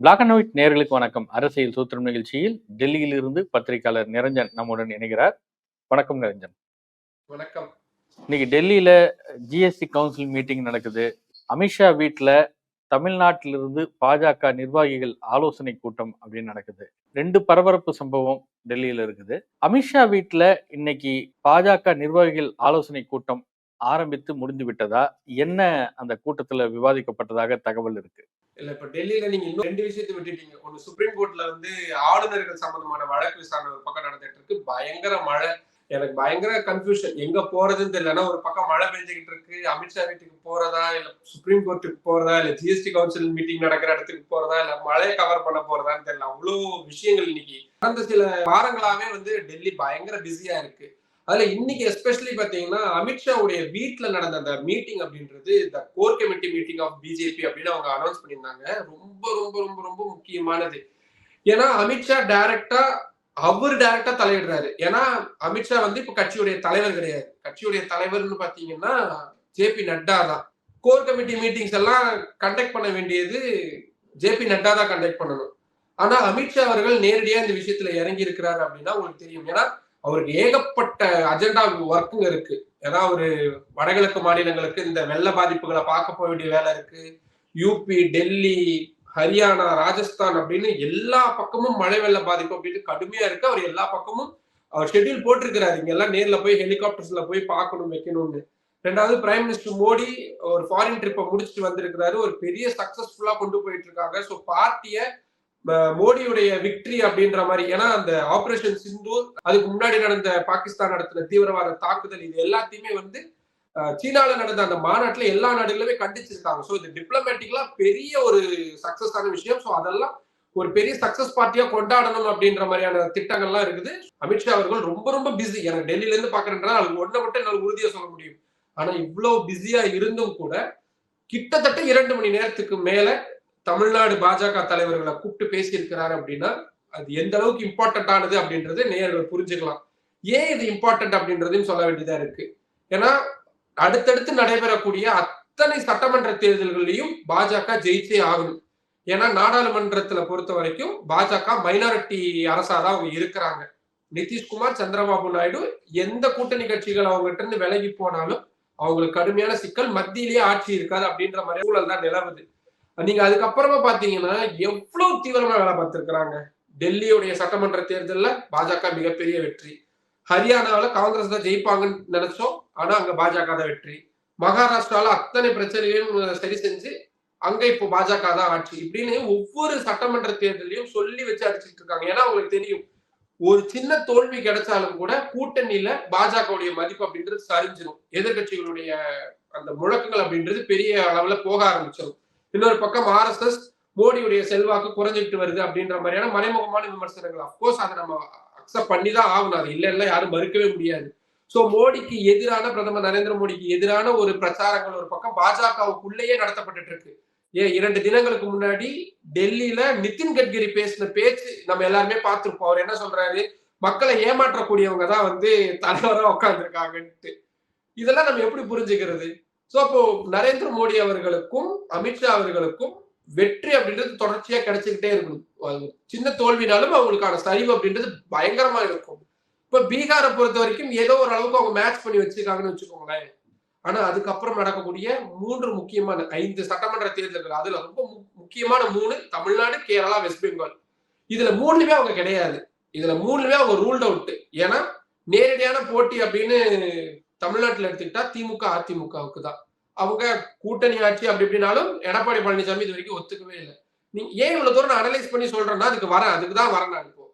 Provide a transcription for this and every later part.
Black and white நேர்களுக்கு வணக்கம். அரசியல் சூத்திரம் நிகழ்ச்சியில் டெல்லியிலிருந்து பத்திரிகையாளர் நிரஞ்சன் நம்முடன் இணைகிறார். வணக்கம் நிரஞ்சன். வணக்கம். இன்னைக்கு டெல்லியில ஜிஎஸ்டி கவுன்சில் மீட்டிங் நடக்குது. அமித்ஷா வீட்டுல தமிழ்நாட்டிலிருந்து பாஜக நிர்வாகிகள் ஆலோசனை கூட்டம் அப்படின்னு நடக்குது. ரெண்டு பரபரப்பு சம்பவம் டெல்லியில இருக்குது. அமித்ஷா வீட்டுல இன்னைக்கு பாஜக நிர்வாகிகள் ஆலோசனை கூட்டம் ஆரம்பித்து முடிந்து விட்டதா? என்ன அந்த கூட்டத்துல விவாதிக்கப்பட்டதாக தகவல் இருக்கு? இல்ல இப்ப டெல்லியில நீங்க இன்னும் ரெண்டு விஷயத்தை விட்டுட்டீங்க. ஒண்ணு சுப்ரீம் கோர்ட்ல வந்து ஆளுநர்கள் சம்பந்தமான வழக்கு விசாரணை ஒரு பக்கம் நடந்துட்டு இருக்கு. பயங்கர மழை. எனக்கு பயங்கர கன்ஃபியூஷன் எங்க போறதுன்னு தெரியலன்னா ஒரு பக்கம் மழை பெஞ்சுக்கிட்டு இருக்கு. அமித்ஷா வீட்டுக்கு போறதா? இல்ல சுப்ரீம் கோர்ட்டுக்கு போறதா? இல்ல ஜிஎஸ்டி கவுன்சில் மீட்டிங் நடக்கிற இடத்துக்கு போறதா? இல்ல மழையை கவர் பண்ண போறதான்னு தெரியல. அவ்வளவு விஷயங்கள் இன்னைக்கு. கடந்த சில வாரங்களாவே வந்து டெல்லி பயங்கர பிஸியா இருக்கு. அதுல இன்னைக்கு எஸ்பெஷலி பாத்தீங்கன்னா அமித்ஷாவுடைய வீட்டுல நடந்த அந்த மீட்டிங் அப்படின்றது இந்த core committee meeting of BJP அப்படின்னு அவங்க அனௌன்ஸ் பண்ணியிருந்தாங்க. ரொம்ப ரொம்ப ரொம்ப ரொம்ப முக்கியமானது. ஏன்னா அமித்ஷா டைரக்டா அவர் டைரக்டா தலையிடுறாரு. ஏன்னா அமித்ஷா வந்து இப்ப கட்சியுடைய தலைவர் கிடையாது. கட்சியுடைய தலைவர்னு பாத்தீங்கன்னா ஜே பி நட்டா தான். கோர் கமிட்டி மீட்டிங்ஸ் எல்லாம் கண்டக்ட் பண்ண வேண்டியது ஜே பி நட்டா தான் கண்டக்ட் பண்ணணும். ஆனா அமித்ஷா அவர்கள் நேரடியா இந்த விஷயத்துல இறங்கி இருக்கிறாரு அப்படின்னா உங்களுக்கு தெரியும். ஏன்னா அவருக்கு ஏகப்பட்ட அஜெண்டா ஒர்க்குங்க இருக்கு. ஏன்னா ஒரு வடகிழக்கு மாநிலங்களுக்கு இந்த வெள்ள பாதிப்புகளை பார்க்க போக வேண்டிய வேலை இருக்கு. யூபி டெல்லி ஹரியானா ராஜஸ்தான் அப்படின்னு எல்லா பக்கமும் மழை வெள்ள பாதிப்பு அப்படின்னு கடுமையா இருக்கு. அவர் எல்லா பக்கமும் அவர் ஷெட்யூல் போட்டிருக்கிறாரு. இங்க எல்லாம் நேர்ல போய் ஹெலிகாப்டர்ஸ்ல போய் பார்க்கணும் வைக்கணும்னு. ரெண்டாவது பிரைம் மினிஸ்டர் மோடி ஒரு ஃபாரின் ட்ரிப்பை முடிச்சுட்டு வந்திருக்கிறாரு. ஒரு பெரிய சக்சஸ்ஃபுல்லா கொண்டு போயிட்டு இருக்காங்க. ஸோ பார்ட்டியை மோடியுடைய விக்டரி அப்படின்ற மாதிரி. ஏன்னா அந்த ஆபரேஷன் சிந்தூர் அதுக்கு முன்னாடி நடந்த பாகிஸ்தான் நடத்தின தீவிரவாத தாக்குதல் இது எல்லாத்தையுமே வந்து சீனால நடந்த அந்த மாநாட்டுல எல்லா நாடுகளுமே கண்டிச்சிருக்காங்க. ஸோ இது டிப்ளமேட்டிக்கலா பெரிய ஒரு சக்சஸ் ஆன விஷயம். ஸோ அதெல்லாம் ஒரு பெரிய சக்சஸ் பார்ட்டியா கொண்டாடணும் அப்படின்ற மாதிரியான திட்டங்கள்லாம் இருக்குது. அமித்ஷா அவர்கள் ரொம்ப ரொம்ப பிஸி எனக்கு டெல்லியில இருந்து பாக்குறேன்றா அது ஒன்றை மட்டும் என்னால் உறுதியா சொல்ல முடியும். ஆனா இவ்வளவு பிஸியா இருந்தும் கூட கிட்டத்தட்ட இரண்டு மணி நேரத்துக்கு மேல தமிழ்நாடு பாஜக தலைவர்களை கூப்பிட்டு பேசியிருக்கிறாரு அப்படின்னா அது எந்த அளவுக்கு இம்பார்ட்டன்ட் ஆனது அப்படின்றது நேயர்கள் புரிஞ்சுக்கலாம். ஏன் இது இம்பார்ட்டன்ட் அப்படின்றதையும் சொல்ல வேண்டியதா இருக்கு. ஏன்னா அடுத்தடுத்து நடைபெறக்கூடிய அத்தனை சட்டமன்ற தேர்தல்களையும் பாஜக ஜெயிச்சே ஆகணும். ஏன்னா நாடாளுமன்றத்துல பொறுத்த வரைக்கும் பாஜக மைனாரிட்டி அரசாதான் அவங்க இருக்கிறாங்க. நிதிஷ்குமார் சந்திரபாபு நாயுடு எந்த கூட்டணி கட்சிகள் அவங்ககிட்ட இருந்து விலகி போனாலும் அவங்களுக்கு கடுமையான சிக்கல் மத்தியிலேயே ஆட்சி இருக்காது அப்படின்ற மாதிரி சூழல் தான் நிலவுது. நீங்க அதுக்கப்புறமா பாத்தீங்கன்னா எவ்வளவு தீவிரமா வேலை பார்த்திருக்கிறாங்க? டெல்லியுடைய சட்டமன்ற தேர்தலில் பாஜக மிகப்பெரிய வெற்றி. ஹரியானாவில் காங்கிரஸ் தான் ஜெயிப்பாங்கன்னு நினைச்சோம். ஆனா அங்க பாஜக தான் வெற்றி. மகாராஷ்டிரால அத்தனை பிரச்சனையும் சரி செஞ்சு அங்க இப்போ பாஜக தான் ஆட்சி. இப்படின்னு ஒவ்வொரு சட்டமன்ற தேர்தலையும் சொல்லி வச்சு அடிச்சுட்டு இருக்காங்க. ஏன்னா அவங்களுக்கு தெரியும். ஒரு சின்ன தோல்வி கிடைச்சாலும் கூட கூட்டணியில பாஜகவுடைய மதிப்பு அப்படின்றது சரிஞ்சிடும் எதிர்கட்சிகளுடைய அந்த முழக்கங்கள் அப்படின்றது பெரிய அளவுல போக ஆரம்பிச்சிடும் இன்னொரு பக்கம் ஆர்எஸ்எஸ் மோடியுடைய செல்வாக்கு குறைஞ்சிட்டு வருது அப்படின்ற மாதிரியான மறைமுகமான விமர்சனங்கள். அப்கோர்ஸ் அதை நம்ம அக்செப்ட் பண்ணி தான் ஆகணும். அது இல்லை இல்லை யாரும் மறுக்கவே முடியாது. ஸோ மோடிக்கு எதிரான பிரதமர் நரேந்திர மோடிக்கு எதிரான ஒரு பிரச்சாரங்கள் ஒரு பக்கம் பாஜகவுக்குள்ளேயே நடத்தப்பட்டு இருக்கு ஏன்? இரண்டு தினங்களுக்கு முன்னாடி டெல்லியில நிதின் கட்கரி பேசின பேச்சு நம்ம எல்லாருமே பார்த்திருப்போம். அவர் என்ன சொல்றாரு? மக்களை ஏமாற்றக்கூடியவங்க தான் வந்து தலைவராக உட்காந்துருக்காங்கன்ட்டு இதெல்லாம் நம்ம எப்படி புரிஞ்சுக்கிறது? சோ அப்போ நரேந்திர மோடி அவர்களுக்கும் அமித்ஷா அவர்களுக்கும் வெற்றி அப்படின்றது தொடர்ச்சியா கிடைச்சுக்கிட்டே இருக்கணும். சின்ன தோல்வினாலும் அவங்களுக்கான சரிவு அப்படின்றது பயங்கரமா இருக்கும். இப்ப பீகாரை பொறுத்த வரைக்கும் ஏதோ ஒரு அளவுக்கு அவங்க மேட்ச் பண்ணி வச்சிருக்காங்கன்னு வச்சுக்கோங்களேன். ஆனா அதுக்கப்புறம் நடக்கக்கூடிய மூன்று முக்கியமான ஐந்து சட்டமன்ற தேர்தல்கள் அதுல ரொம்ப முக்கியமான மூணு தமிழ்நாடு கேரளா வெஸ்ட் பெங்கால். இதுல மூணுமே அவங்க கிடையாது. இதுல மூணுமே அவங்க ரூல்ட் அவுட் ஏன்னா நேரடியான போட்டி அப்படின்னு தமிழ்நாட்டில் எடுத்துக்கிட்டா திமுக அதிமுகவுக்கு தான் அவங்க கூட்டணி ஆட்சி அப்படி இப்படினாலும் எடப்பாடி பழனிசாமி இது வரைக்கும் ஒத்துக்கவே இல்லை. நீங்க ஏன் இவ்வளவு தூரம் நான் அனலைஸ் பண்ணி சொல்றேன்னா அதுக்கு வரேன் அதுக்கு தான் வரேன் நான் இப்போ.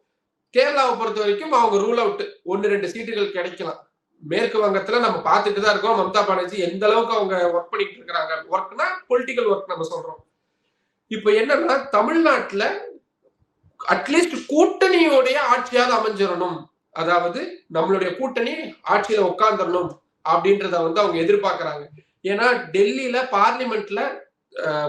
கேரளாவை பொறுத்த வரைக்கும் அவங்க ரூல் அவுட் ஒன்னு ரெண்டு சீட்டுகள் கிடைக்கலாம். மேற்கு வங்கத்துல நம்ம பார்த்துட்டு தான் இருக்கோம். மம்தா பானர்ஜி எந்த அளவுக்கு அவங்க ஒர்க் பண்ணிட்டு இருக்கிறாங்க? ஒர்க்னா பொலிட்டிக்கல் ஒர்க் நம்ம சொல்றோம். இப்போ என்னன்னா தமிழ்நாட்டுல அட்லீஸ்ட் கூட்டணியோடைய ஆட்சியாவது அமைஞ்சிடணும். அதாவது நம்மளுடைய கூட்டணி ஆட்சியில உட்காந்துடணும் அப்படின்றத வந்து அவங்க எதிர்பார்க்கறாங்க. ஏன்னா டெல்லியில பார்லிமெண்ட்ல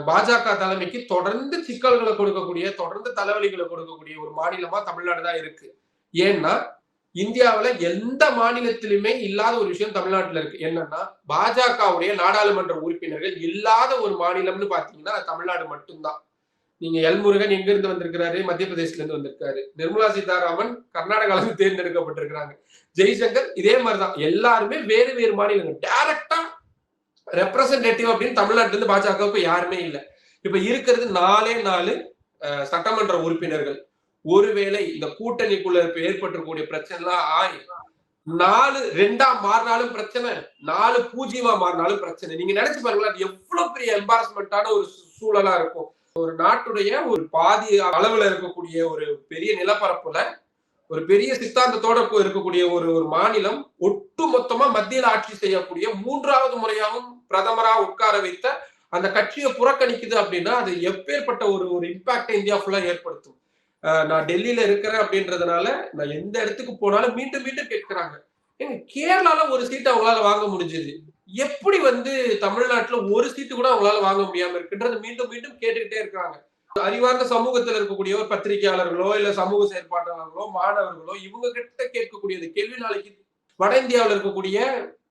பாஜக தலைமைக்கு தொடர்ந்து சிக்கல்களை கொடுக்கக்கூடிய தொடர்ந்து தலைவலிகளை கொடுக்கக்கூடிய ஒரு மாநிலமா தமிழ்நாடு தான் இருக்கு. ஏன்னா இந்தியாவில எந்த மாநிலத்திலுமே இல்லாத ஒரு விஷயம் தமிழ்நாட்டுல இருக்கு. என்னன்னா பாஜகவுடைய நாடாளுமன்ற உறுப்பினர்கள் இல்லாத ஒரு மாநிலம்னு பாத்தீங்கன்னா தமிழ்நாடு மட்டும்தான். நீங்க எல்முருகன் எங்க இருந்து வந்திருக்கிறாரு? மத்திய பிரதேசல இருந்து வந்திருக்காரு. நிர்மலா சீதாராமன் கர்நாடகால இருந்து தேர்ந்தெடுக்கப்பட்டிருக்கிறாங்க. ஜெய்சங்கர் இதே மாதிரிதான். எல்லாருமே வேறு வேறு மாநிலங்கள். டைரக்டா ரெப்ரசன்டேட்டிவ் அப்படின்னு தமிழ்நாட்டுல இருந்து பாஜகவுக்கு யாருமே இல்லை. இப்ப இருக்கிறது நாலே நாலு சட்டமன்ற உறுப்பினர்கள். ஒருவேளை இந்த கூட்டணிக்குள்ள இப்ப ஏற்பட்டிருக்கக்கூடிய பிரச்சனை எல்லாம் ஆய் நாலு ரெண்டா மாறினாலும் பிரச்சனை நாலு பூஜ்ஜியமா மாறினாலும் பிரச்சனை. நீங்க நினைச்சு பாருங்களேன் அது எவ்வளவு பெரிய எம்பாரஸ்மெண்டான ஒரு சூழலா இருக்கும். ஒரு நாட்டுடைய ஒரு பாதி அளவுல இருக்கக்கூடிய ஒரு பெரிய நிலப்பரப்புல ஒரு பெரிய சித்தாந்தத்தோட இருக்கக்கூடிய ஒரு ஒரு மாநிலம் ஒட்டு மொத்தமா மத்தியில் ஆட்சி செய்யக்கூடிய மூன்றாவது முறையாகவும் பிரதமரா உட்கார வைத்த அந்த கட்சியை புறக்கணிக்குது அப்படின்னா அது எப்பேற்பட்ட ஒரு ஒரு இம்பாக்டை இந்தியா ஃபுல்லா ஏற்படுத்தும். நான் டெல்லியில இருக்கிறேன் அப்படின்றதுனால நான் எந்த இடத்துக்கு போனாலும் மீண்டும் மீண்டும் கேட்கிறாங்க. ஏங்க கேரளால ஒரு சீட் அவங்களால வாங்க முடிஞ்சது. எப்படி வந்து தமிழ்நாட்டுல ஒரு சீட்டு கூட அவங்களால வாங்க முடியாம இருக்குன்றது மீண்டும் மீண்டும் கேட்டுக்கிட்டே இருக்காங்க அறிவார்ந்த சமூகத்துல இருக்கக்கூடிய ஒரு பத்திரிகையாளர்களோ இல்ல சமூக செயற்பாட்டாளர்களோ மாணவர்களோ இவங்க கிட்ட கேட்கக்கூடியது கேள்வி நாளைக்கு வட இந்தியாவில் இருக்கக்கூடிய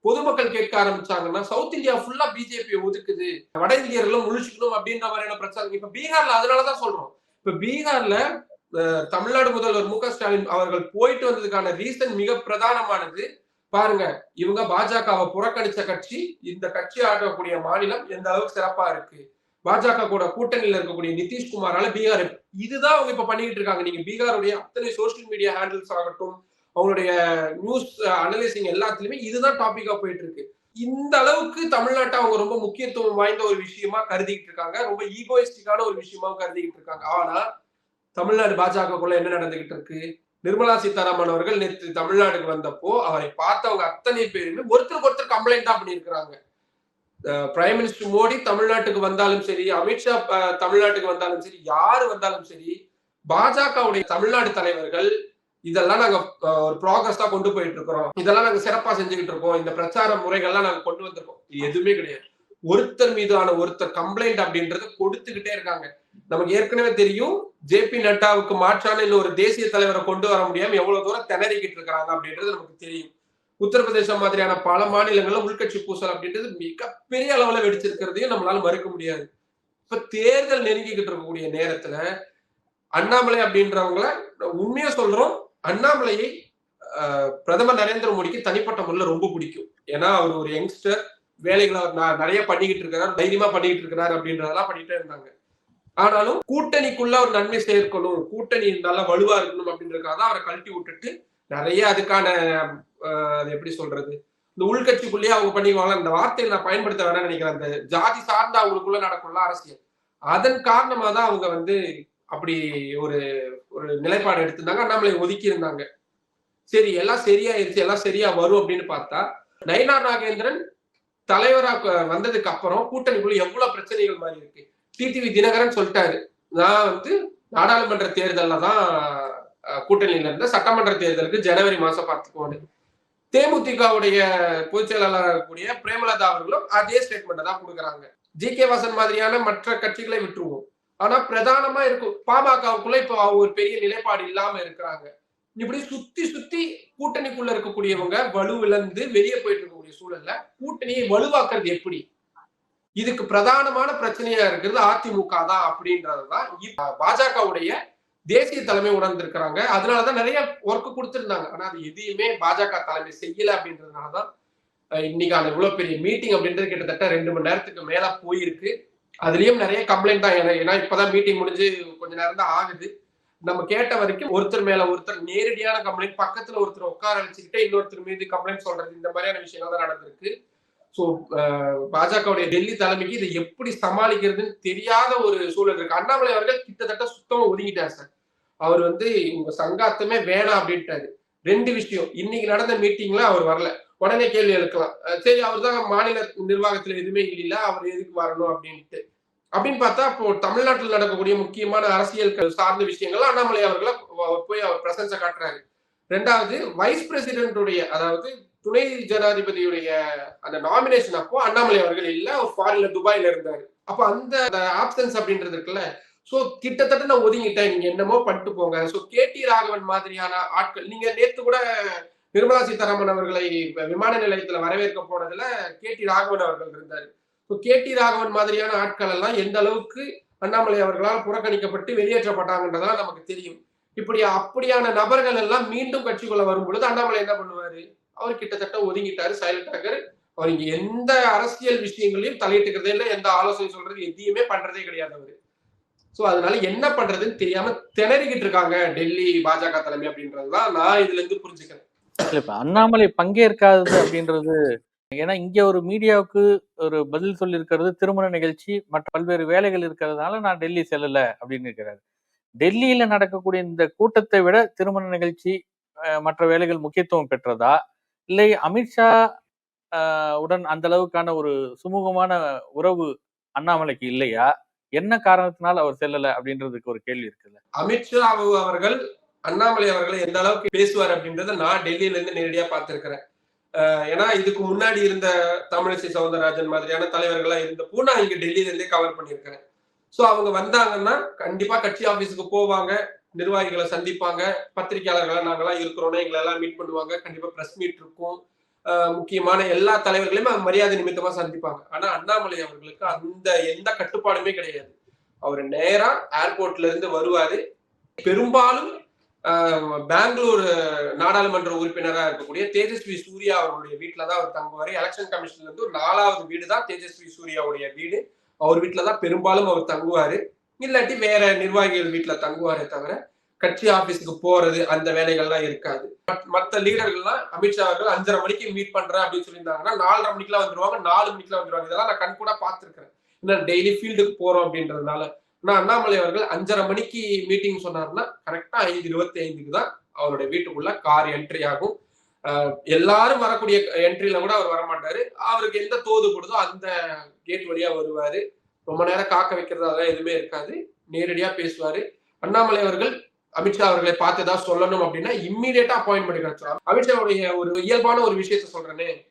பொதுமக்கள் கேட்க ஆரம்பிச்சாங்கன்னா சவுத் இந்தியா ஃபுல்லா பிஜேபி ஒதுக்குது. வட இந்தியர்களும் முழிச்சுக்கணும் அப்படின்ற மாதிரியான பிரச்சனை இப்ப பீகார்ல அதனாலதான் சொல்றோம். இப்ப பீகார்ல தமிழ்நாடு முதல்வர் மு க ஸ்டாலின் அவர்கள் போயிட்டு வந்ததுக்கான ரீசன் மிக பிரதானமானது. பாருங்க இவங்க பாஜகவை புறக்கணிச்ச கட்சி இந்த கட்சி ஆடக்கூடிய மாநிலம் எந்த அளவுக்கு சிறப்பா இருக்கு? பாஜக கூட கூட்டணியில இருக்கக்கூடிய நிதிஷ்குமாரால பீகார் இதுதான் அவங்க இப்ப பண்ணிக்கிட்டு இருக்காங்க. நீங்க பீகாருடைய அத்தனை சோசியல் மீடியா ஹேண்டில்ஸ் ஆகட்டும் அவங்களுடைய நியூஸ் அனலைசிங் எல்லாத்துலயுமே இதுதான் டாபிக்கா போயிட்டு இருக்கு. இந்த அளவுக்கு தமிழ்நாட்டை அவங்க ரொம்ப முக்கியத்துவம் வாய்ந்த ஒரு விஷயமா கருதிக்கிட்டு இருக்காங்க. ரொம்ப ஈகோயிஸ்டிக்கான ஒரு விஷயமாவும் கருதிக்கிட்டு இருக்காங்க. ஆனா தமிழ்நாடு பாஜகக்குள்ள என்ன நடந்துகிட்டு இருக்கு? நிர்மலா சீதாராமன் அவர்கள் நேற்று தமிழ்நாடுக்கு வந்தப்போ அவரை பார்த்தவங்க அத்தனை பேருமே ஒருத்தருக்கு ஒருத்தர் கம்ப்ளைண்ட் தான் பண்ணியிருக்கிறாங்க. பிரைம் மினிஸ்டர் மோடி தமிழ்நாட்டுக்கு வந்தாலும் சரி அமித்ஷா தமிழ்நாட்டுக்கு வந்தாலும் சரி யாரு வந்தாலும் சரி பாஜகவுடைய தமிழ்நாடு தலைவர்கள் இதெல்லாம் நாங்க ஒரு ப்ராக்ரஸா கொண்டு போயிட்டு இருக்கிறோம். இதெல்லாம் நாங்க சிறப்பா செஞ்சுக்கிட்டு இருக்கோம். இந்த பிரச்சார முறைகள்லாம் நாங்க கொண்டு வந்திருக்கோம். எதுவுமே கிடையாது. ஒருத்தர் மீதான ஒருத்தர் கம்ப்ளைண்ட் அப்படின்றத கொடுத்துக்கிட்டே இருக்காங்க. நமக்கு ஏற்கனவே தெரியும் ஜே பி நட்டாவுக்கு மாற்றான இன்னும் ஒரு தேசிய தலைவரை கொண்டு வர முடியாம எவ்வளவு தூரம் திணறிக்கிட்டு இருக்காங்க அப்படின்றது நமக்கு தெரியும். உத்தரப்பிரதேசம் மாதிரியான பல மாநிலங்கள்ல உள்கட்சி பூசல் அப்படின்றது மிகப்பெரிய அளவுல வெடிச்சிருக்கிறதையும் நம்மளால மறுக்க முடியாது. இப்ப தேர்தல் நெருங்கிக்கிட்டு இருக்கக்கூடிய நேரத்துல அண்ணாமலை அப்படின்றவங்கள உண்மையா சொல்றோம் அண்ணாமலையை பிரதமர் நரேந்திர மோடிக்கு தனிப்பட்ட முறையில் ரொம்ப பிடிக்கும். ஏன்னா அவர் ஒரு யங்ஸ்டர் வேலைகளை நிறைய பண்ணிக்கிட்டு இருக்கிறார் தைரியமா பண்ணிக்கிட்டு இருக்கிறார் அப்படின்றதெல்லாம் பண்ணிட்டே இருந்தாங்க. ஆனாலும் கூட்டணிக்குள்ள ஒரு நன்மை சேர்க்கணும் கூட்டணி நல்லா வலுவா இருக்கணும் அப்படின்றதுக்காக தான் அவரை கழட்டி விட்டுட்டு நிறைய அதுக்கான அது எப்படி சொல்றது? இந்த உள்கட்சிக்குள்ளேயே அவங்க பண்ணிக்குவாங்க அந்த வார்த்தையை நான் பயன்படுத்த வேணாம்னு நினைக்கிறேன். அந்த ஜாதி சார்ந்த அவங்களுக்குள்ள நடக்குள்ள அரசியல். அதன் காரணமா தான் அவங்க வந்து அப்படி ஒரு ஒரு நிலைப்பாடு எடுத்திருந்தாங்க. அண்ணாமலை ஒதுக்கி இருந்தாங்க. சரி எல்லாம் சரியாயிருச்சு எல்லாம் சரியா வரும் அப்படின்னு பார்த்தா நயினார் நாகேந்திரன் தலைவரா வந்ததுக்கு அப்புறம் கூட்டணிக்குள்ள எவ்வளவு பிரச்சனைகள் மாதிரி இருக்கு? டிடிவி தினகரன் சொல்லிட்டாரு. நான் வந்து நாடாளுமன்ற தேர்தலில் தான் கூட்டணியில இருந்த சட்டமன்ற தேர்தலுக்கு ஜனவரி மாசம் பார்த்துக்கோன்னு. தேமுதிகவுடைய பொதுச் செயலாளராக இருக்கக்கூடிய பிரேமலதா அவர்களும் அதே ஸ்டேட்மெண்ட் தான் கொடுக்குறாங்க. ஜி கே வாசன் மாதிரியான மற்ற கட்சிகளை விட்டுருவோம். ஆனா பிரதானமா இருக்கும் பாமகவுக்குள்ள இப்போ அவங்க ஒரு பெரிய நிலைப்பாடு இல்லாம இருக்கிறாங்க. இப்படி சுத்தி சுத்தி கூட்டணிக்குள்ள இருக்கக்கூடியவங்க வலுவிழந்து வெளியே போயிட்டு இருக்கக்கூடிய சூழல்ல கூட்டணியை வலுவாக்குறது எப்படி? இதுக்கு பிரதானமான பிரச்சனையா இருக்கிறது அதிமுக தான் அப்படின்றதுதான் தான் பாஜகவுடைய தேசிய தலைமை உணர்ந்திருக்கிறாங்க. அதனாலதான் நிறைய ஒர்க் கொடுத்திருந்தாங்க. ஆனா அது எதையுமே பாஜக தலைமை செய்யல அப்படின்றதுனாலதான் இன்னைக்கு அந்த இவ்வளவு பெரிய மீட்டிங் அப்படின்றது கிட்டத்தட்ட ரெண்டு மணி நேரத்துக்கு மேல போயிருக்கு. அதுலயும் நிறைய கம்ப்ளைண்ட் தான். ஏன்னா- இப்பதான் மீட்டிங் முடிஞ்சு கொஞ்ச நேரம் தான் ஆகுது. நம்ம கேட்ட வரைக்கும் ஒருத்தர் மேல ஒருத்தர் நேரடியான கம்ப்ளைண்ட் பக்கத்துல ஒருத்தர் உட்கார வச்சுக்கிட்டே இன்னொருத்தர் மீது கம்ப்ளைண்ட் சொல்றது இந்த மாதிரியான விஷயங்கள் தான் நடந்திருக்கு. ஸோ பாஜகவுடைய டெல்லி தலைமைக்கு இதை எப்படி சமாளிக்கிறதுன்னு தெரியாத ஒரு சூழல் இருக்கு. அண்ணாமலை அவர்கள் கிட்டத்தட்ட சுத்தமா ஒதுங்கிட்டார் சார். அவர் வந்து உங்க சங்காத்தமே வேணாம் அப்படின்ட்டாரு. ரெண்டு விஷயம். இன்னைக்கு நடந்த மீட்டிங்ல அவர் வரல. உடனே கேள்வி எழுக்கலாம். சரி அவர் தான் மாநில நிர்வாகத்துல எதுவுமே இல்ல அவர் எதுக்கு வரணும் அப்படின்ட்டு. அப்படின்னு பார்த்தா இப்போ தமிழ்நாட்டில் நடக்கக்கூடிய முக்கியமான அரசியல் சார்ந்த விஷயங்கள்லாம் அண்ணாமலை அவர்களை அவர் போய் அவர் பிரசன்ஸை காட்டுறாரு. ரெண்டாவது வைஸ் பிரசிடென்டுடைய அதாவது துணை ஜனாதிபதியுடைய அந்த நாமினேஷன் அப்போ அண்ணாமலை அவர்கள் இல்ல ஃபாரின்ல துபாயில இருந்தாரு. அப்ப அந்த ஆப்சன்ஸ் அப்படின்றது இருக்குல்ல. சோ கிட்டத்தட்ட நான் ஒதுங்கிட்டேன். நீங்க என்னமோ பண்ணிட்டு போங்க. சோ கே டி ராகவன் மாதிரியான ஆட்கள் நீங்க நேத்து கூட நிர்மலா சீதாராமன் அவர்களை விமான நிலையத்துல வரவேற்க போனதுல கே டி ராகவன் அவர்கள் இருந்தாரு. இப்போ கே டி ராகவன் மாதிரியான ஆட்கள் எல்லாம் எந்த அளவுக்கு அண்ணாமலை அவர்களால் புறக்கணிக்கப்பட்டு வெளியேற்றப்பட்டாங்கன்றதெல்லாம் நமக்கு தெரியும். இப்படி அப்படியான நபர்கள் எல்லாம் மீண்டும் கட்சிக்குள்ள வரும் பொழுது அண்ணாமலை என்ன பண்ணுவாரு? அவர் கிட்டத்தட்ட ஒதுங்கிட்டாரு சைலண்ட் ஆகர். அவர் இங்க எந்த அரசியல் விஷயங்களையும் தலையிட்டுக்கிறதே இல்லை எந்த ஆலோசனை சொல்றது எதையுமே பண்றதே கிடையாது அவரு. சோ அதனால என்ன பண்றதுன்னு தெரியாம திணறிக்கிட்டு இருக்காங்க டெல்லி பாஜக தலைமை அப்படின்றதுதான் நான் இதுல இருந்து புரிஞ்சுக்கிறேன். இப்ப அண்ணாமலை பங்கேற்காதது அப்படின்றது ஏன்னா இங்க ஒரு மீடியாவுக்கு ஒரு பதில் சொல்லியிருக்கிறது திருமண நிகழ்ச்சி மற்ற பல்வேறு வேலைகள் இருக்கிறதுனால நான் டெல்லி செல்லல அப்படின்னு இருக்கிறாரு. டெல்லியில நடக்கக்கூடிய இந்த கூட்டத்தை விட திருமண நிகழ்ச்சி அஹ், மற்ற வேலைகள் முக்கியத்துவம் பெற்றதா? இல்லை அமித்ஷா உடன் அந்த அளவுக்கான ஒரு சுமூகமான உறவு அண்ணாமலைக்கு இல்லையா? என்ன காரணத்தினால் அவர் செல்லல அப்படின்றதுக்கு ஒரு கேள்வி இருக்குல்ல. அமித்ஷா அவர்கள் அண்ணாமலை அவர்களை எந்த அளவுக்கு பேசுவார் அப்படின்றத நான் டெல்லியில இருந்து நேரடியா பார்த்திருக்கிறேன். ஏன்னா இதுக்கு முன்னாடி இருந்த தமிழிசை சவுந்தரராஜன் மாதிரியான தலைவர்களா இருந்தப்போ நான் இங்க டெல்லியில இருந்தே கவர் பண்ணியிருக்கிறேன். ஸோ அவங்க வந்தாங்கன்னா கண்டிப்பா கட்சி ஆபீஸுக்கு போவாங்க. நிர்வாகிகளை சந்திப்பாங்க. பத்திரிகையாளர்களா நாங்களாம் இருக்கிறோம்னா எங்களை எல்லாம் மீட் பண்ணுவாங்க. கண்டிப்பா ப்ரெஸ் மீட் இருக்கும். முக்கியமான எல்லா தலைவர்களையுமே மரியாதை நிமித்தமா சந்திப்பாங்க. ஆனா அண்ணாமலை அவர்களுக்கு அந்த எந்த கட்டுப்பாடுமே கிடையாது. அவர் நேரா ஏர்போர்ட்ல இருந்து வருவாரு. பெரும்பாலும் பெங்களூர் நாடாளுமன்ற உறுப்பினராக இருக்கக்கூடிய தேஜஸ்வி சூர்யா அவருடைய வீட்டில் தான் அவர் தங்குவார். எலெக்ஷன் கமிஷன்ல இருந்து ஒரு நாலாவது வீடு தான் தேஜஸ்வி சூர்யாவுடைய வீடு. அவர் வீட்டில் தான் பெரும்பாலும் அவர் தங்குவாரு. இல்லாட்டி வேற நிர்வாகிகள் வீட்டுல தங்குவாரே தவிர கட்சி ஆபீஸுக்கு போறது அந்த வேலைகள்லாம் இருக்காது. மற்ற லீடர்கள்லாம் அமித்ஷா அவர்கள் அஞ்சரை மணிக்கு மீட் பண்றேன் அப்படின்னு சொல்லியிருந்தாங்கன்னா நாலரை மணிக்கெல்லாம் வந்துருவாங்க நாலு மணிக்கெல்லாம் வந்துருவாங்க. இதெல்லாம் நான் கண் கூட பார்த்திருக்கிறேன். ஏன்னா டெய்லி ஃபீல்டுக்கு போறோம் அப்படின்றதுனால. ஆனா அண்ணாமலை அவர்கள் அஞ்சரை மணிக்கு மீட்டிங் சொன்னார்னா கரெக்டா ஐந்து இருபத்தி ஐந்துக்கு தான் அவருடைய வீட்டுக்குள்ள கார் என்ட்ரி ஆகும். எல்லாரும் வரக்கூடிய என்ட்ரியில கூட அவர் வரமாட்டாரு. அவருக்கு எந்த தோது கொடுதோ அந்த கேட் வழியா வருவாரு. ரொம்ப நேரம் காக்க வைக்கிறது அதெல்லாம் எதுவுமே இருக்காது. நேரடியா பேசுவாரு. அண்ணாமலை அவர்கள் அமித்ஷா அவர்களை பார்த்து ஏதாவது சொல்லணும் அப்படின்னா இம்மிடியட்டா அப்பாயின்மெண்ட் கிடைச்சிடும் அமித்ஷாவுடைய ஒரு இயல்பான ஒரு விஷயத்த சொல்றேனே.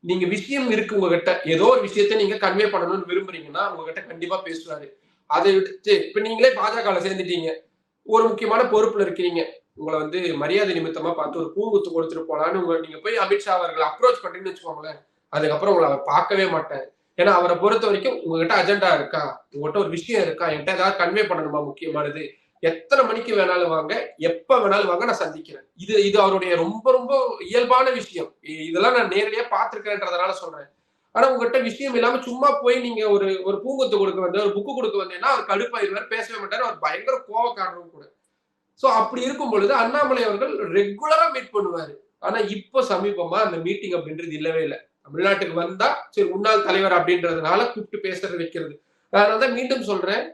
நீங்க விஷயம் இருக்கு உங்ககிட்ட. ஏதோ ஒரு விஷயத்த நீங்க கன்வே பண்ணணும்னு விரும்புறீங்கன்னா உங்ககிட்ட கண்டிப்பா பேசுறாரு அதை விட்டு இப்ப நீங்களே பாஜகவில் சேர்ந்துட்டீங்க. ஒரு முக்கியமான பொறுப்புல இருக்கிறீங்க. உங்களை வந்து மரியாதை நிமித்தமா பார்த்து ஒரு பூங்குத்து கொடுத்துட்டு போலான்னு உங்க நீங்க போய் அமித்ஷா அவர்களை அப்ரோச் பண்றீங்கன்னு வச்சுக்கோங்களேன். அதுக்கப்புறம் உங்களை பார்க்கவே மாட்டேன். ஏன்னா அவரை பொறுத்த வரைக்கும் உங்ககிட்ட அஜெண்டா இருக்கா? உங்ககிட்ட ஒரு விஷயம் இருக்கா? என்கிட்ட ஏதாவது கன்வே பண்ணணுமா முக்கியமானது? எத்தனை மணிக்கு வேணாலும் வாங்க எப்ப வேணாலும் வாங்க நான் சந்திக்கிறேன். இது இது அவருடைய ரொம்ப ரொம்ப இயல்பான விஷயம். இதெல்லாம் நான் நேரடியா பார்த்திருக்கிறேன்றதுனால சொல்றேன். ஆனா உங்ககிட்ட விஷயம் இல்லாம சும்மா போய் நீங்க ஒரு ஒரு பூங்கொத்து கொடுக்க வந்து ஒரு புக்கு கொடுக்க வந்தீங்கன்னா அவர் கடுப்பாயிருவார் பேசவே மாட்டார் அவர் பயங்கர கோவக்காரரும் கூட. சோ அப்படி இருக்கும் பொழுது அண்ணாமலை அவர்கள் ரெகுலரா மீட் பண்ணுவாரு. ஆனா இப்போ சமீபமா அந்த மீட்டிங் அப்படின்றது இல்லவே இல்லை. தமிழ்நாட்டுக்கு வந்தா சரி முன்னாள் தலைவர் அப்படின்றதுனால கூப்பிட்டு பேசுறது வைக்கிறது. அதனாலதான் மீண்டும் சொல்றேன்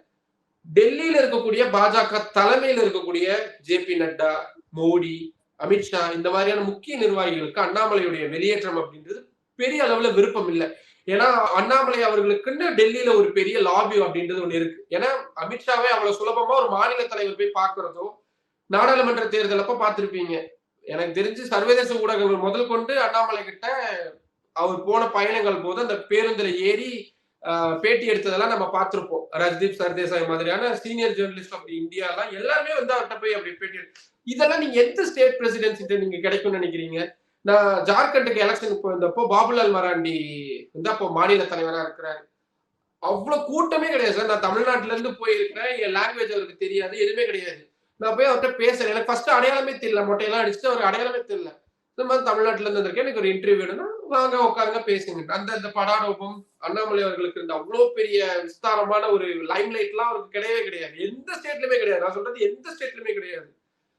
டெல்லியில இருக்கக்கூடிய பாஜக தலைமையில இருக்கக்கூடிய ஜே பி நட்டா மோடி அமித்ஷா இந்த மாதிரியான முக்கிய நிர்வாகிகளுக்கு அண்ணாமலையுடைய வெளியேற்றம் அப்படின்றது பெரிய அளவுல விருப்பம் இல்லை. ஏன்னா அண்ணாமலை அவர்களுக்குன்னு டெல்லியில ஒரு பெரிய லாபி அப்படின்றது ஒண்ணு இருக்கு. ஏன்னா அமித்ஷாவே அவ்வளவு சுலபமா ஒரு மாநில தலைவர் போய் பாக்குறதோ நாடாளுமன்ற தேர்தல் அப்ப பார்த்திருப்பீங்க. எனக்கு தெரிஞ்சு சர்வதேச ஊடகங்கள் முதல் கொண்டு அண்ணாமலை கிட்ட அவர் போன பயணங்கள் போது அந்த பேருந்துல ஏறி ஆஹ், பேட்டி எடுத்ததெல்லாம் நம்ம பார்த்திருப்போம். ரஜ்தீப் சர்தேசாய் மாதிரியான சீனியர் ஜேர்னலிஸ்ட் ஆஃப் இந்தியா எல்லாம் எல்லாருமே வந்து அவர்கிட்ட போய் அப்படி பேட்டி இதெல்லாம் நீங்க எந்த ஸ்டேட் பிரசிடென்சிட்ட நீங்க கிடைக்கும்னு நினைக்கிறீங்க? நான் ஜார்க்கண்டுக்கு எலெக்ஷனுக்கு போயிருந்தப்போ பாபுலால் மராண்டி வந்து அப்போ மாநில தலைவராக இருக்கிறாரு. அவ்வளவு கூட்டமே கிடையாது சார். நான் தமிழ்நாட்டுல இருந்து போயிருக்கிறேன். என் லாங்குவேஜ் அவருக்கு தெரியாது. எதுவுமே கிடையாது. நான் போய் அவர்கிட்ட பேசுறேன். எனக்கு ஃபர்ஸ்ட் அடையாளமே தெரியல. மொட்டையெல்லாம் அடிச்சுட்டு அவர் அடையாளமே தெரியல. இந்த மாதிரி தமிழ்நாட்டுல இருந்து வந்திருக்கேன். எனக்கு ஒரு இன்டர்வியூ வேணும்னா வாங்க உட்காருங்க பேசுங்க. அந்த இந்த படாடோபம் அண்ணாமலை அவர்களுக்கு இருந்த அவ்வளோ பெரிய விஸ்தாரமான ஒரு லைம் லைட்லாம் அவருக்கு கிடையவே கிடையாது. எந்த ஸ்டேட்லயுமே கிடையாது. நான் சொல்றது எந்த ஸ்டேட்லயுமே கிடையாது.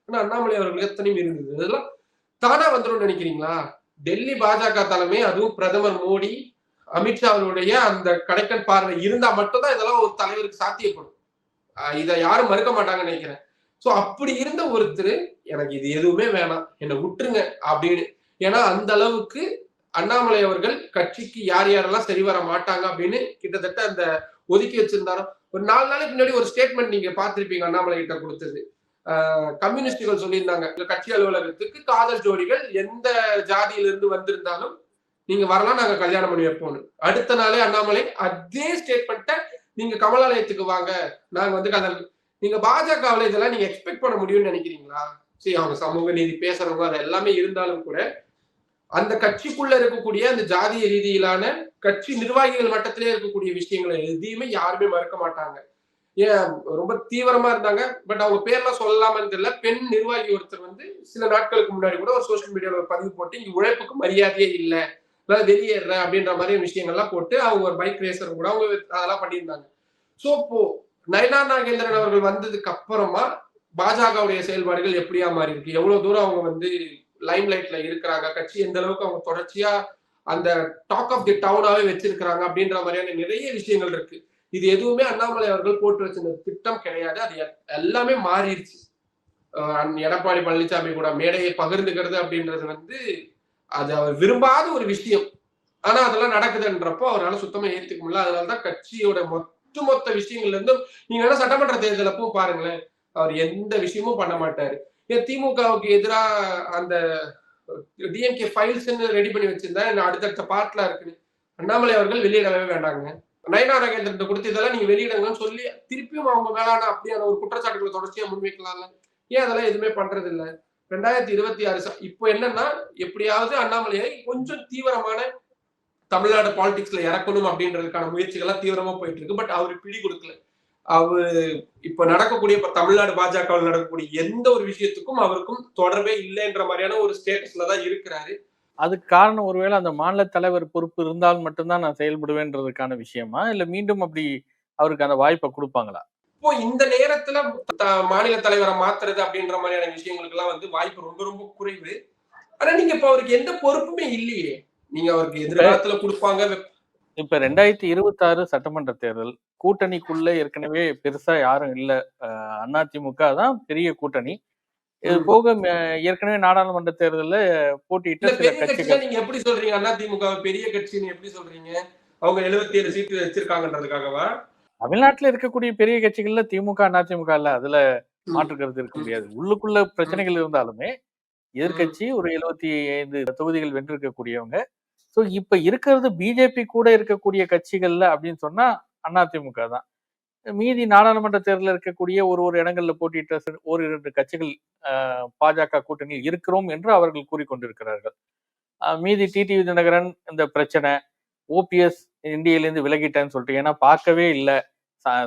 ஆனா அண்ணாமலை அவர்களுக்கு எத்தனையும் இருந்தது. இதெல்லாம் தானா வந்துடும் நினைக்கிறீங்களா? டெல்லி பாஜக தலைமை அதுவும் பிரதமர் மோடி அமித்ஷா அவருடைய அந்த கடைக்கன் பார்வை இருந்தா மட்டும்தான் இதெல்லாம் ஒரு தலைவருக்கு சாத்தியப்படும். இதை யாரும் மறுக்க மாட்டாங்கன்னு நினைக்கிறேன். சோ அப்படி இருந்த ஒருத்தர் எனக்கு இது எதுவுமே வேணாம். என்னை விட்டுருங்க. அப்படின்னு. ஏன்னா அந்த அளவுக்கு அண்ணாமலை அவர்கள் கட்சிக்கு யார் யாரெல்லாம் சரி வர மாட்டாங்க அப்படின்னு கிட்டத்தட்ட அந்த ஒதுக்கி வச்சிருந்தாரோ ஒரு நாலு நாளைக்கு முன்னாடி ஒரு ஸ்டேட்மெண்ட் நீங்க பார்த்திருப்பீங்க அண்ணாமலை கிட்ட கொடுத்தது. கம்யூனிஸ்டுகள் சொல்லியிருந்தாங்க கட்சி அலுவலகத்துக்கு காதல் ஜோடிகள் எந்த ஜாதியில இருந்து வந்திருந்தாலும் நீங்க வரலாம் நாங்க கல்யாணம் பண்ணி வைப்போம்னு. அடுத்த நாளே அண்ணாமலை அதே ஸ்டேட்மெண்ட்டை நீங்க கமலாலயத்துக்கு வாங்க. நாங்க வந்து கதல் நீங்க பாஜகவில் இதெல்லாம் நீங்க எக்ஸ்பெக்ட் பண்ண முடியும்னு நினைக்கிறீங்களா? சரி அவங்க சமூக நீதி பேசுறவங்க அது எல்லாமே இருந்தாலும் கூட அந்த கட்சிக்குள்ள இருக்கக்கூடிய அந்த ஜாதிய ரீதியிலான கட்சி நிர்வாகிகள் மட்டத்திலே இருக்கக்கூடிய விஷயங்களை எதையுமே யாருமே மறுக்க மாட்டாங்க. ஏன் ரொம்ப தீவிரமா இருந்தாங்க. பட் அவங்க பேர்லாம் சொல்லலாமான்னு தெரியல. பெண் நிர்வாகி ஒருத்தர் வந்து சில நாட்களுக்கு முன்னாடி கூட ஒரு சோஷியல் மீடியாவில் ஒரு பதிவு போட்டு இங்க உழைப்புக்கு மரியாதையே இல்லை. அதாவது வெளியேற அப்படின்ற மாதிரி விஷயங்கள்லாம் போட்டு அவங்க ஒரு பைக் ரேசர் கூட அவங்க அதெல்லாம் பண்ணியிருந்தாங்க. ஸோ இப்போ நயனா நாகேந்திரன் அவர்கள் வந்ததுக்கு அப்புறமா பாஜகவுடைய செயல்பாடுகள் எப்படியா மாறி இருக்கு? எவ்வளவு தூரம் அவங்க வந்து லைம் லைட்ல இருக்கிறாங்க? கட்சி எந்த அளவுக்கு அவங்க தொடர்ச்சியா அந்த டாக் ஆஃப் தி டவுனாவே வச்சிருக்கிறாங்க அப்படின்ற மாதிரியான நிறைய விஷயங்கள் இருக்கு. இது எதுவுமே அண்ணாமலை அவர்கள் போட்டு வச்சிருந்த திட்டம் கிடையாது. அது எல்லாமே மாறிடுச்சு. எடப்பாடி பழனிசாமி கூட மேடையை பகிர்ந்துக்கிறது அப்படின்றது வந்து அது அவர் விரும்பாத ஒரு விஷயம். ஆனா அதெல்லாம் நடக்குதுன்றப்போ அவரால் சுத்தமா ஏத்துக்க முடியல. அதனாலதான் கட்சியோட மொத்த மொத்த விஷயங்கள்ல இருந்தும் நீங்க என்ன சட்டமன்ற தேர்தலப்பும் பாருங்களேன். அவர் எந்த விஷயமும் பண்ண மாட்டாரு. ஏன் திமுகவுக்கு எதிராக அந்த டிஎம்கே ஃபைல்ஸ் ரெடி பண்ணி வச்சிருந்தா அடுத்தடுத்த பார்ட்ல இருக்குன்னு அண்ணாமலை அவர்கள் வெளியிடவே வேண்டாங்க. நயனா ரகேந்திரன் கொடுத்து இதெல்லாம் நீங்க வெளியிடுங்கன்னு சொல்லி திருப்பியும் அவங்க மேலான அப்படியான ஒரு குற்றச்சாட்டுகளை தொடர்ச்சியா முன்வைக்கலாம்ல. ஏன் அதெல்லாம் எதுவுமே பண்றது இல்லை ரெண்டாயிரத்தி இருபத்தி ஆறு இப்போ என்னன்னா எப்படியாவது அண்ணாமலையை கொஞ்சம் தீவிரமான தமிழ்நாடு பாலிடிக்ஸ்ல இறக்கணும் அப்படின்றதுக்கான முயற்சிகள்லாம் தீவிரமா போயிட்டு இருக்கு பட் அவரு பிடி கொடுக்கல. அவரு இப்ப நடக்கக்கூடிய இப்ப தமிழ்நாடு பாஜகவில் நடக்கக்கூடிய எந்த ஒரு விஷயத்துக்கும் அவருக்கும் தொடர்பே இல்லைன்ற மாதிரியான ஒரு ஸ்டேட்டஸ்ல தான் இருக்கிறாரு. அதுக்கு காரணம் ஒருவேளை அந்த மாநில தலைவர் பொறுப்பு இருந்தால் மட்டும்தான் நான் செயல்படுவேன்றதுக்கான விஷயமா? இல்ல மீண்டும் அப்படி அவருக்கு அந்த வாய்ப்பை கொடுப்பாங்களா? இப்போ இந்த நேரத்துல மாநில தலைவரை மாத்துறது அப்படின்ற மாதிரியான விஷயங்களுக்கு எல்லாம் வந்து வாய்ப்பு ரொம்ப ரொம்ப குறைவு. ஆனா நீங்க இப்ப அவருக்கு எந்த பொறுப்புமே இல்லையே. நீங்க அவருக்கு எதிர்காலத்துல கொடுப்பாங்க இப்ப ரெண்டாயிரத்தி இருபத்தி ஆறு சட்டமன்ற தேர்தல் கூட்டணிக்குள்ள ஏற்கனவே பெருசா யாரும் இல்ல. அதிமுக தான் பெரிய கூட்டணி. இது. போக ஏற்கனவே நாடாளுமன்ற தேர்தல்ல இல்ல போட்டியிட்ட சில கட்சிகள் நீங்க எப்படி சொல்றீங்க? அண்ணா திமுக பெரிய கட்சின்னு எப்படி சொல்றீங்க? அவங்க 77 ஏழு சீட்டு வச்சிருக்காங்கன்றதுக்காகவா? தமிழ்நாட்டுல இருக்கக்கூடிய பெரிய கட்சிகள்ல திமுக அதிமுக இல்ல. அதுல மாற்று கருத்து இருக்க முடியாது. உள்ளுக்குள்ள பிரச்சனைகள் இருந்தாலுமே எதிர்க்கட்சி ஒரு எழுபத்தி ஐந்து தொகுதிகள் வென்றிருக்கக்கூடியவங்க ஸோ இப்போ இருக்கிறது பிஜேபி கூட இருக்கக்கூடிய கட்சிகள்ல அப்படின்னு சொன்னா அதிமுக தான். மீதி நாடாளுமன்ற தேர்தலில் இருக்கக்கூடிய ஒரு ஒரு இடங்கள்ல போட்டியிட்ட ஒரு இரண்டு கட்சிகள் பாஜக கூட்டணியில் இருக்கிறோம் என்று அவர்கள் கூறிக்கொண்டிருக்கிறார்கள். மீதி டிடிவி தினகரன் இந்த பிரச்சனை ஓபிஎஸ் இந்தியிலேருந்து விலகிட்டேன்னு சொல்லிட்டு ஏன்னா பார்க்கவே இல்லை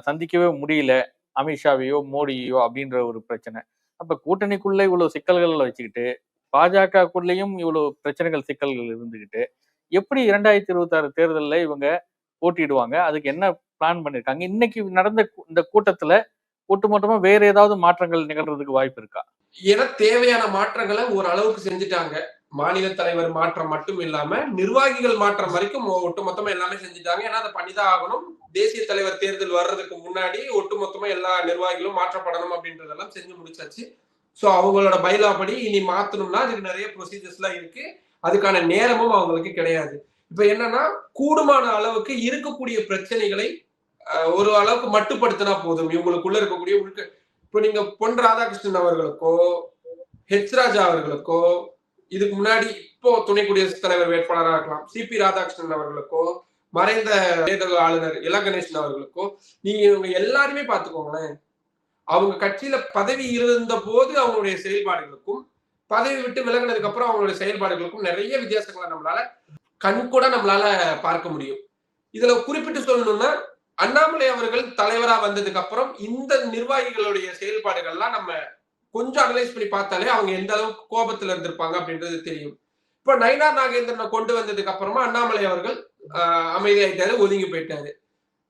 சந்திக்கவே முடியல அமித்ஷாவையோ மோடியோ அப்படின்ற ஒரு பிரச்சனை. அப்ப கூட்டணிக்குள்ளே இவ்வளவு சிக்கல்களை வச்சுக்கிட்டு பாஜகக்குள்ளேயும் இவ்வளவு பிரச்சனைகள் சிக்கல்கள் இருந்துகிட்டு எப்படி இரண்டாயிரத்தி இருபத்தி ஆறு தேர்தலில் இவங்க போட்டியிடுவாங்க? அதுக்கு என்ன பிளான் பண்ணிருக்காங்க? இன்னைக்கு நடந்த இந்த கூட்டத்துல ஒட்டுமொத்தமா வேற ஏதாவது மாற்றங்கள் நிகழ்றதுக்கு வாய்ப்பு இருக்கா? ஏன்னா தேவையான மாற்றங்களை ஒரு அளவுக்கு செஞ்சுட்டாங்க. மாநில தலைவர் மாற்றம் மட்டும் இல்லாம நிர்வாகிகள் மாற்றம் வரைக்கும் ஒட்டுமொத்தமா எல்லாமே செஞ்சுட்டாங்க. ஏன்னா அதை பண்ணிதான் ஆகணும். தேசிய தலைவர் தேர்தல் வர்றதுக்கு முன்னாடி ஒட்டுமொத்தமா எல்லா நிர்வாகிகளும் மாற்றப்படணும் அப்படின்றதெல்லாம் செஞ்சு முடிச்சாச்சு. ஸோ அவங்களோட பைலா படி இனி மாத்தணும்னா அதுக்கு நிறைய ப்ரொசீஜர்ஸ் எல்லாம் இருக்கு. அதுக்கான நேரமும் அவங்களுக்கு கிடையாது. இப்ப என்னன்னா கூடுமான அளவுக்கு இருக்கக்கூடிய பிரச்சனைகளை ஒரு அளவுக்கு மட்டுப்படுத்தினா போதும். இவங்களுக்குள்ள இருக்கக்கூடிய உள்க இப்போ நீங்க பொன் ராதாகிருஷ்ணன் அவர்களுக்கோ ஹெச் ராஜா அவர்களுக்கோ இதுக்கு முன்னாடி இப்போ துணை குடியரசுத் தலைவர் வேட்பாளராக இருக்கலாம். சிபி ராதாகிருஷ்ணன் அவர்களுக்கோ மறைந்த தேர்தல் ஆளுநர் இல கணேசன் அவர்களுக்கோ நீங்க இவங்க எல்லாருமே பாத்துக்கோங்களேன் அவங்க கட்சியில பதவி இருந்த போது அவங்களுடைய செயல்பாடுகளுக்கும் பதவி விட்டு விலகினதுக்கு அப்புறம் அவங்களுடைய செயல்பாடுகளுக்கும் நிறைய வித்தியாசங்களை நம்மளால கண் கூட நம்மளால பார்க்க முடியும். இதுல குறிப்பிட்டு சொல்லணும்னா அண்ணாமலை அவர்கள் தலைவரா வந்ததுக்கு அப்புறம் இந்த நிர்வாகிகளுடைய செயல்பாடுகள்லாம் நம்ம கொஞ்சம் அனலைஸ் பண்ணி பார்த்தாலே அவங்க எந்த அளவுக்கு கோபத்துல இருந்திருப்பாங்க அப்படின்றது தெரியும். இப்ப நயினார் நாகேந்திரனை கொண்டு வந்ததுக்கு அப்புறமா அண்ணாமலை அவர்கள் அமைதியாயிட்டாரு ஒதுங்கி போயிட்டாரு.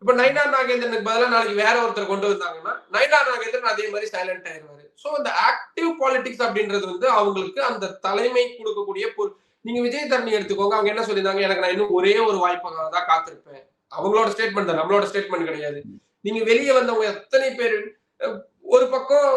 இப்ப நைனா நாகேந்திரனுக்கு பதிலாக நாளைக்கு வேற ஒருத்தர் கொண்டு வந்தாங்கன்னா நைனா நாகேந்திரன் அதே மாதிரி சைலண்ட் ஆயிருவாரு சோ அந்த ஆக்டிவ் பாலிடிக்ஸ் அப்படின்றது வந்து அவங்களுக்கு அந்த தலைமை கொடுக்கக்கூடிய நீங்க விஜய் தரணி எடுத்துக்கோங்க அவங்க என்ன சொல்லியிருந்தாங்க? எனக்கு நான் இன்னும் ஒரே ஒரு வாய்ப்பாக தான் காத்திருப்பேன். அவங்களோட ஸ்டேட்மெண்ட் தான் நம்மளோட ஸ்டேட்மெண்ட் கிடையாது. நீங்க வெளியே வந்தவங்க எத்தனை பேர் ஒரு பக்கம்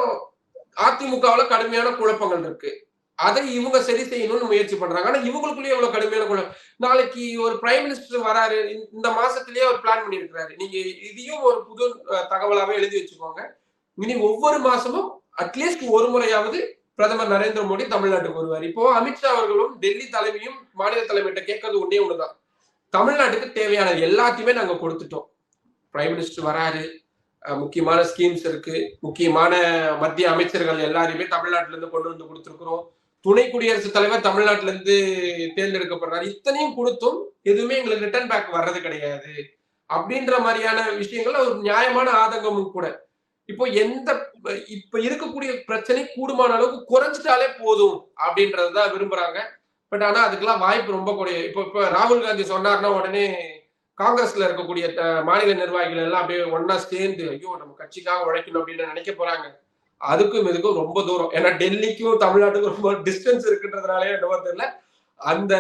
அதிமுகவுல கடுமையான குழப்பங்கள் இருக்கு. அதை இவங்க சரி செய்யணும்னு முயற்சி பண்றாங்க. ஆனா இவங்களுக்குள்ளேயே எவ்வளவு கடுமையான குழப்பம் நாளைக்கு ஒரு பிரைம் மினிஸ்டர் வராரு. இந்த- மாசத்திலேயே ஒரு பிளான் பண்ணியிருக்கிறாரு. நீங்க இதையும் ஒரு புது தகவலாவே எழுதி வச்சுக்கோங்க. இனி ஒவ்வொரு மாசமும் அட்லீஸ்ட் ஒரு முறையாவது பிரதமர் நரேந்திர மோடி தமிழ்நாட்டுக்கு வருவார். இப்போ அமித்ஷா அவர்களும் டெல்லி தலைமையும் மாநில தலைமையிட்ட கேட்கறது ஒன்றே ஒண்ணுதான். தமிழ்நாட்டுக்கு தேவையான எல்லாத்தையுமே நாங்க கொடுத்துட்டோம். பிரைம் மினிஸ்டர் வராரு. முக்கியமான ஸ்கீம்ஸ் இருக்கு. முக்கியமான மத்திய அமைச்சர்கள் எல்லாரையுமே தமிழ்நாட்டுல இருந்து கொண்டு வந்து கொடுத்துருக்குறோம். துணை குடியரசுத் தலைவர் தமிழ்நாட்டுல இருந்து தேர்ந்தெடுக்கப்படுறாரு. இத்தனையும் கொடுத்தும் எதுவுமே எங்களுக்கு ரிட்டர்ன் பேக் வர்றது கிடையாது. அப்படின்ற மாதிரியான விஷயங்கள்ல ஒரு நியாயமான ஆதங்கமும் கூட. இப்போ எந்த இப்ப இருக்கக்கூடிய பிரச்சனை கூடுமான அளவுக்கு குறைஞ்சிட்டாலே போதும் அப்படின்றதுதான் விரும்புறாங்க. பட் ஆனா அதுக்கெல்லாம் வாய்ப்பு ரொம்ப குறையும் இப்போ இப்ப ராகுல் காந்தி சொன்னார்னா உடனே காங்கிரஸ்ல இருக்கக்கூடிய மாநில நிர்வாகிகள் எல்லாம் அப்படியே ஒன்னா சேர்ந்து ஐயோ நம்ம கட்சிக்காக உழைக்கணும் அப்படின்னு நினைக்க போறாங்க. அதுக்கும் இதுக்கும் ரொம்ப தூரம். ஏன்னா டெல்லிக்கும் தமிழ்நாட்டுக்கும் ரொம்ப டிஸ்டன்ஸ் இருக்குன்றதுனாலே என்னவோ தெரியல. அந்த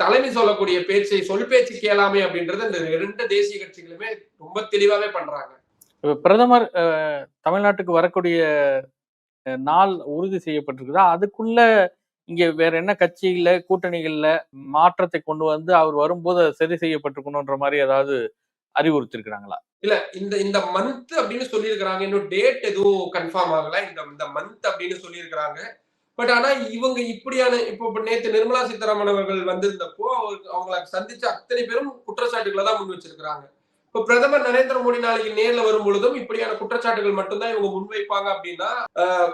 தலைமை சொல்லக்கூடிய பேச்சை சொல் பேச்சு கேளாமை அப்படின்றது இந்த ரெண்டு தேசிய கட்சிகளுமே ரொம்ப தெளிவாவே பண்றாங்க. பிரதமர் தமிழ்நாட்டுக்கு வரக்கூடிய நாள் உறுதி செய்யப்பட்டிருக்குதா? அதுக்குள்ள இங்க வேற என்ன கட்சிகள்ல கூட்டணிகள்ல மாற்றத்தை கொண்டு வந்து அவர் வரும்போது சரி செய்யப்பட்டிருக்கணும்ன்ற மாதிரி ஏதாவது அறிவுறுத்திருக்கிறாங்களா? இல்ல இந்த இந்த மந்த் அப்படின்னு சொல்லியிருக்கிறாங்க. இன்னும் டேட் எதுவும் கன்ஃபார்ம் ஆகல. இந்த இந்த மந்த் அப்படின்னு சொல்லியிருக்கிறாங்க. பட் ஆனா இவங்க இப்படியான இப்போ நேற்று நிர்மலா சீதாராமன் அவர்கள் வந்திருந்தப்போ அவர் அவங்களை சந்திச்ச அத்தனை பேரும் குற்றச்சாட்டுகளை தான் முன் வச்சிருக்கிறாங்க. இப்போ பிரதமர் நரேந்திர மோடி நாளைக்கு நேர்ல வரும் பொழுதும் இப்படியான குற்றச்சாட்டுகள் மட்டும்தான் இவங்க முன்வைப்பாங்க அப்படின்னா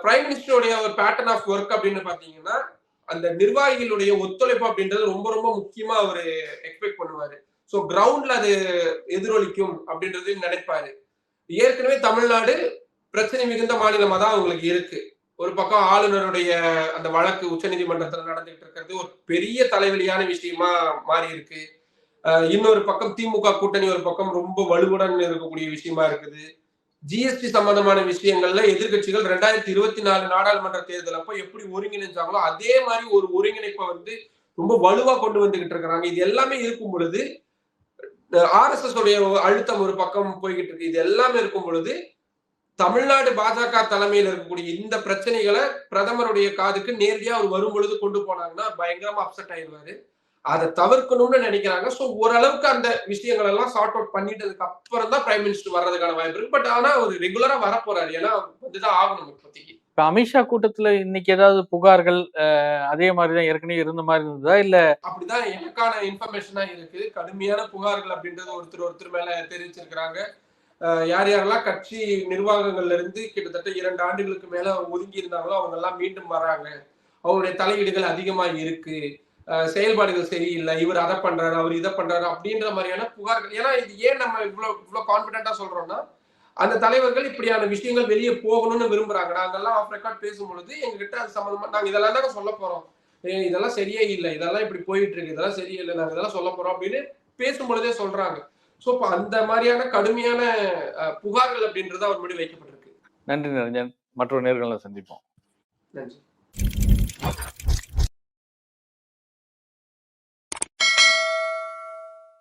பிரைம் மினிஸ்டருடைய ஒரு பேட்டர்ன் ஆஃப் ஒர்க் அப்படின்னு பாத்தீங்கன்னா அந்த நிர்வாகிகளுடைய ஒத்துழைப்பு அப்படின்றது ரொம்ப ரொம்ப முக்கியமா அவரு எக்ஸ்பெக்ட் பண்ணுவாரு. ஸோ கிரவுண்ட்ல அது எதிரொலிக்கும் அப்படின்றது நினைப்பாரு. ஏற்கனவே தமிழ்நாடு பிரச்சனை மிகுந்த மாநிலமா தான் அவங்களுக்கு இருக்கு. ஒரு பக்கம் ஆளுநருடைய அந்த வழக்கு உச்சநீதிமன்றத்துல நடந்துகிட்டு இருக்கிறது ஒரு பெரிய தலைவலியான விஷயமா மாறி இருக்கு இன்னொரு பக்கம் திமுக கூட்டணி ஒரு பக்கம் ரொம்ப வலுவுடன் இருக்கக்கூடிய விஷயமா இருக்குது. ஜிஎஸ்டி சம்பந்தமான விஷயங்கள்ல எதிர்க்கட்சிகள் ரெண்டாயிரத்தி இருபத்தி நாலு நாடாளுமன்ற தேர்தல் அப்போ எப்படி ஒருங்கிணைஞ்சாங்களோ அதே மாதிரி ஒரு ஒருங்கிணைப்பை வந்து ரொம்ப வலுவா கொண்டு வந்துகிட்டு இருக்கிறாங்க. இது எல்லாமே இருக்கும் பொழுது ஆர்எஸ்எஸ் உடைய அழுத்தம் ஒரு பக்கம் போய்கிட்டு இருக்கு. இது எல்லாமே இருக்கும் பொழுது தமிழ்நாடு பாஜக தலைமையில் இருக்கக்கூடிய இந்த பிரச்சனைகளை பிரதமருடைய காதுக்கு நேரடியா அவர் வரும் பொழுது கொண்டு போனாங்கன்னா பயங்கரமா அப்செட் ஆயிடுவாரு. அதை தவிர்க்கணும்னு நினைக்கிறாங்க. ஸோ ஓரளவுக்கு அந்த விஷயங்கள் எல்லாம் சார்ட் அவுட் பண்ணிட்டதுக்கு அப்புறம் தான் பிரைம் மினிஸ்டர் வர்றதுக்கான வாய்ப்பு இருக்கு. பட் ஆனா அவர் ரெகுலரா வரப்போறாரு. ஏன்னா வந்துதான் ஆகணும் இப்போதைக்கு. இப்ப அமித்ஷா கூட்டத்துல இன்னைக்கு ஏதாவது புகார்கள் அதே அதே மாதிரிதான் ஏற்கனவே இருந்த மாதிரி இருந்ததா? இல்ல அப்படிதான் எனக்கான இன்ஃபர்மேஷனா இருக்கு. கடுமையான புகார்கள் அப்படின்றது ஒருத்தர் ஒருத்தர் மேல தெரிவிச்சிருக்கிறாங்க. யார் யாரெல்லாம் கட்சி நிர்வாகங்கள்ல இருந்து கிட்டத்தட்ட இரண்டு ஆண்டுகளுக்கு மேல ஒதுங்கி இருந்தாங்களோ அவங்க எல்லாம் மீண்டும் வராங்க. அவங்களுடைய தலையீடுகள் அதிகமா இருக்கு. செயல்பாடுகள் சரியில்லை. இவர் அதை பண்றாரு அவர் இதை பண்றாரு அப்படின்ற மாதிரியான புகார்கள். ஏன்னா இது ஏன் நம்ம இவ்வளவு இவ்வளவு கான்பிடண்டா சொல்றோம்னா அந்த தலைவர்கள் இப்படியான விஷயங்கள் வெளியே போகணும்னு விரும்புறாங்க நாங்கெல்லாம் ஆஃப் ரெக்கார்ட் பேசும் பொழுது எங்ககிட்ட அது சம்பந்தமா நாங்க இதெல்லாம் தாங்க சொல்ல போறோம். இதெல்லாம் சரியே இல்லை. இதெல்லாம் இப்படி போயிட்டு இருக்கு. இதெல்லாம் சரியே இல்லை. நாங்க இதெல்லாம் சொல்ல போறோம் அப்படின்னு பேசும் பொழுதே சொல்றாங்க. சோ இப்ப அந்த மாதிரியான கடுமையான புகார்கள் அப்படின்றது அவர் முன்னாடி வைக்கப்பட்டிருக்கு. நன்றி நிரஞ்சன். மற்றொரு நேர்காணல சந்திப்போம். நன்றி.